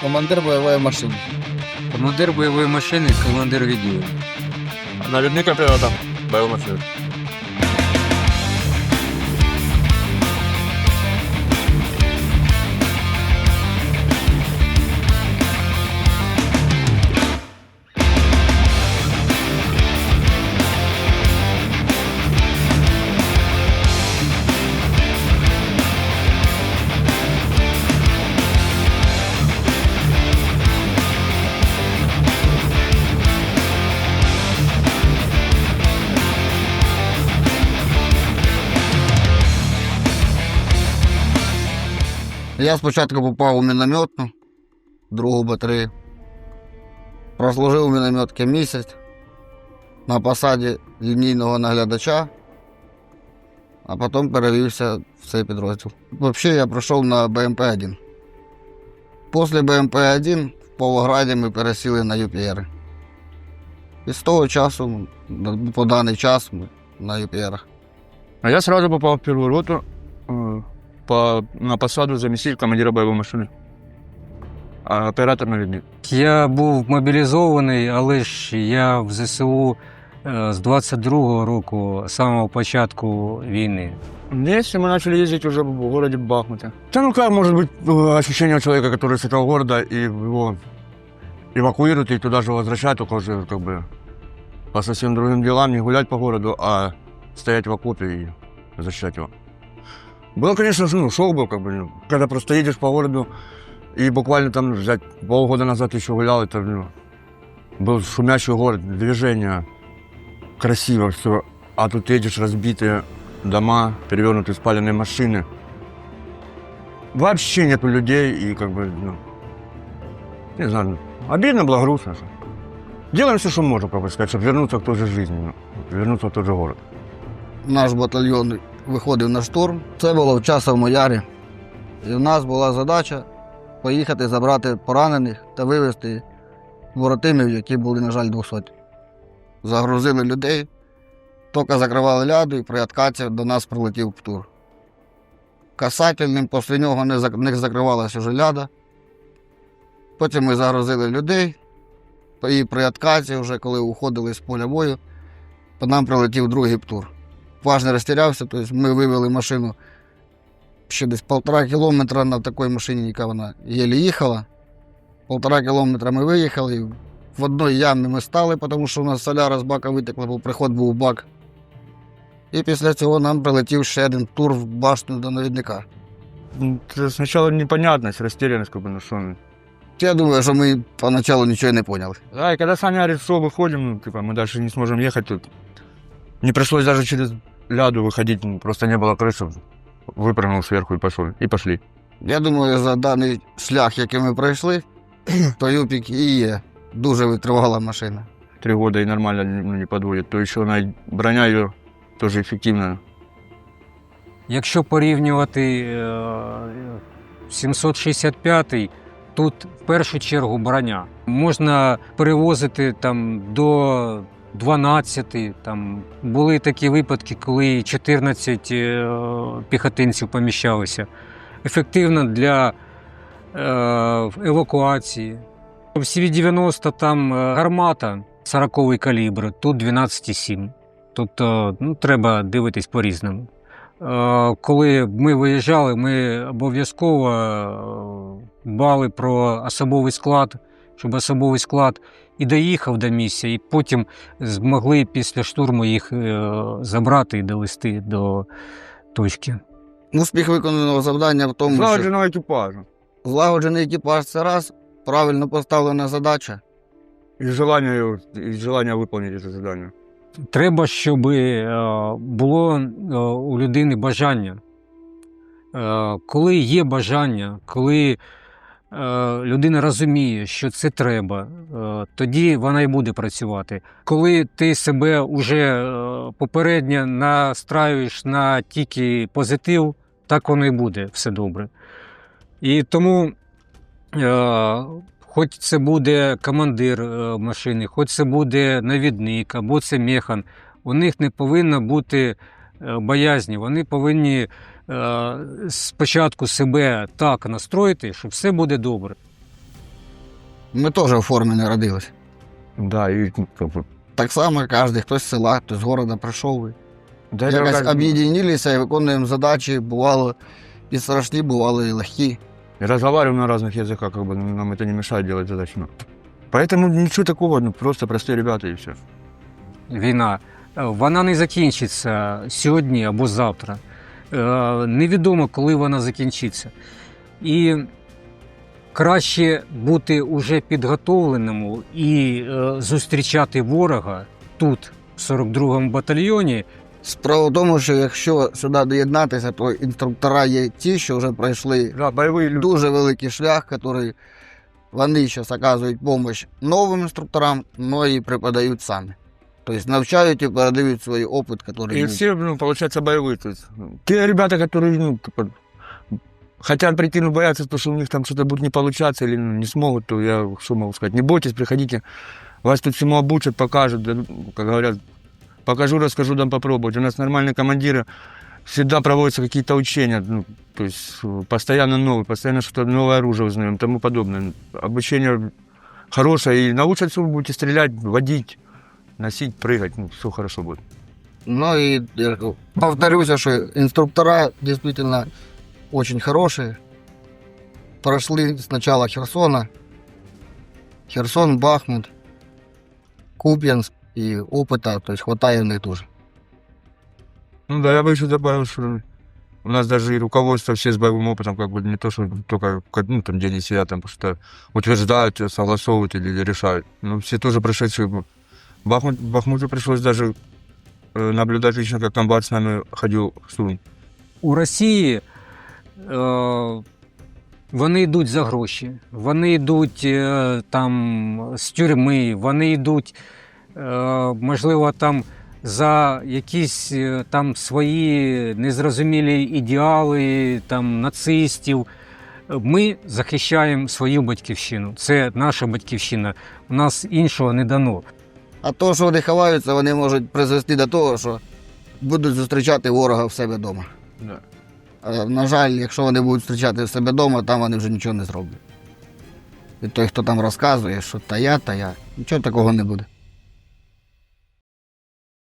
Командир бойової машини. Командир бойової машини, командир відділу. Навідник оператор бойової машини. Я спочатку попав у мінометну, другу батарею. Прослужив у мінометці місяць на посаді лінійного наглядача, а потім перевівся в цей підрозділ. Взагалі я пройшов на БМП-1. Після БМП-1 в Павлограді ми пересіли на ЮПР. І з того часу, по даний час, ми на ЮПР. А я сразу попал в первую роту по, на посаду заместитель командира боевой машины. А оператор навідник. Я був мобілізований, але ж я в ЗСУ е, з 22-го року, з самого початку війни. Вместе мы начали ездить уже в городе Бахмуте. Да ну как может быть э, ощущение у человека, который с этого города, и его эвакуируют, и туда же возвращают, только уже как бы по совсем другим делам, не гулять по городу, а стоять в окопе и защищать его. Было, конечно, ну, шок был, как бы, ну, когда просто едешь по городу, и буквально там взять полгода назад еще гулял, это ну, был шумящий город, движение, красиво все, а тут едешь разбитые дома, перевернутые спаленные машины. Вообще нету людей и как бы, ну, не знаю, обидно было, грустно. что. Делаем все, что можем, как бы сказать, чтобы вернуться к той же жизни, ну, вернуться в тот же город. наш батальйон виходив на штурм. Це було в Часовому Ярі. І в нас була задача поїхати забрати поранених та вивезти воротимів, які були, на жаль, 200. Загрузили людей, тільки закривали ляду і при откаті до нас прилетів птур. Касательним після нього не закривалася вже ляда. Потім ми загрузили людей, і при откаті, вже коли уходили з поля бою, по нам прилетів другий птур важно розтірявся, тобто ми вивели машину ще десь полтора кілометра на такій машині, яка вона єлі їхала. Полтора кілометра ми виїхали. і В одній ямі ми стали, тому що у нас соляра з бака витекла, бо приход був в бак. І після цього нам прилетів ще один тур в башню до навідника. Ну, это Сначала непонятность, растерянность, как бы, ну что. ну. Я думаю, що ми поначалу нічого не поняли. Да, и когда сами говорят, что выходим, ну, типа, мы дальше не сможем ехать, тут не пришлось даже через ляду выходить, ну, просто не было крыши. Выпрыгнул сверху и пошел. И пошли. Я думаю, за даний шлях, який ми пройшли, то Юпік і є дуже витривала машина. Три года и нормально ну, не подводит. То еще она броня ее тоже эффективная. Якщо порівнювати е, 765-й, тут в першу чергу броня. Можна перевозити там до 12, там були такі випадки, коли 14 е, піхотинців поміщалися. Ефективно для е, евакуації. В CV-90 там е, гармата 40-й калібр, тут 12,7. Тобто ну, треба дивитись по-різному. Коли ми виїжджали, ми обов'язково дбали про особовий склад, щоб особовий склад і доїхав до місця, і потім змогли після штурму їх е, забрати і довести до точки. Успіх виконаного завдання в тому, що Злагодженого екіпажу. злагоджений екіпаж це раз, правильно поставлена задача. И желание, её- и желание выполнить это задание. Треба, щоб е, було е, у людини бажання. Е, Коли є бажання, коли е, людина розуміє, що це треба, е, тоді вона і буде працювати. Коли ти себе вже попередньо настраюєш на тільки позитив, так воно і буде все добре. І тому, е, хоч це буде командир е, машини, хоч це буде навідник або це механ, у них не повинно бути е, боязні. Вони повинні е, спочатку себе так настроїти, що все буде добре. Ми теж у формі не родились. Да, и ну, как бы, Так само кожен, хтось з села, хтось з города прийшов. да, это Якось как- об'єднілися і виконуємо задачі, бувало і страшні, бували і легкі. и разговариваем на разных языках, как бы ну, нам это не мешает делать задачу. ну. Поэтому ничего такого, ну, просто простые ребята и все. Війна е, вона не закінчиться сьогодні або завтра. Е, Невідомо, коли вона закінчиться. І краще бути уже підготовленому і е, зустрічати ворога тут, в 42-му батальйоні, Справа в тому, що якщо сюди доєднатися, то інструктора є ті, що вже пройшли Да, дуже великий шлях, який вони зараз оказують допомогу новим інструкторам, але і преподають самі. Тобто навчають і передають свій опит, який И їм. все, ну, получается, боевые. То есть, ну, те ребята, которые, ну, типа, хотят прийти, но боятся, то, что у них там что-то будет не получаться или ну, не смогут, то я что могу сказать? Не бойтесь, приходите. Вас тут всему обучат, покажут, да, ну, как говорят, покажу, расскажу, дам попробовать. У нас нормальные командиры, всегда проводятся какие-то учения, ну, то есть э, постоянно новые, постоянно что-то новое оружие узнаем, тому подобное. Обучение хорошее, и научатся вы будете стрелять, водить, носить, прыгать, ну, все хорошо будет. Ну і я кажу, повторюся, що інструктора дійсно дуже хороші. Пройшли спочатку Херсона, Херсон, Бахмут, Куп'янськ і опита, тобто хватає в них дуже. Ну да, я бы еще добавил, что у нас даже и руководство все с боевым опытом, как бы не то, что только как, ну, там, где они сидят, там что утверждают, согласовывают или решают. Ну, все тоже прошедшие. Бахмут, Бахмуту пришлось даже э, наблюдать лично, как комбат с нами ходил в штурм. у Росії е, вони йдуть за гроші, вони йдуть е, там з тюрми, вони йдуть, е, можливо, там за якісь е, там свої незрозумілі ідеали там, нацистів. Ми захищаємо свою батьківщину. Це наша батьківщина. У нас іншого не дано. А то, що вони ховаються, вони можуть призвести до того, що будуть зустрічати ворога в себе вдома. Да. А, на жаль, якщо вони будуть зустрічати в себе вдома, там вони вже нічого не зроблять. І той, хто там розказує, що та я, та я, нічого такого не буде.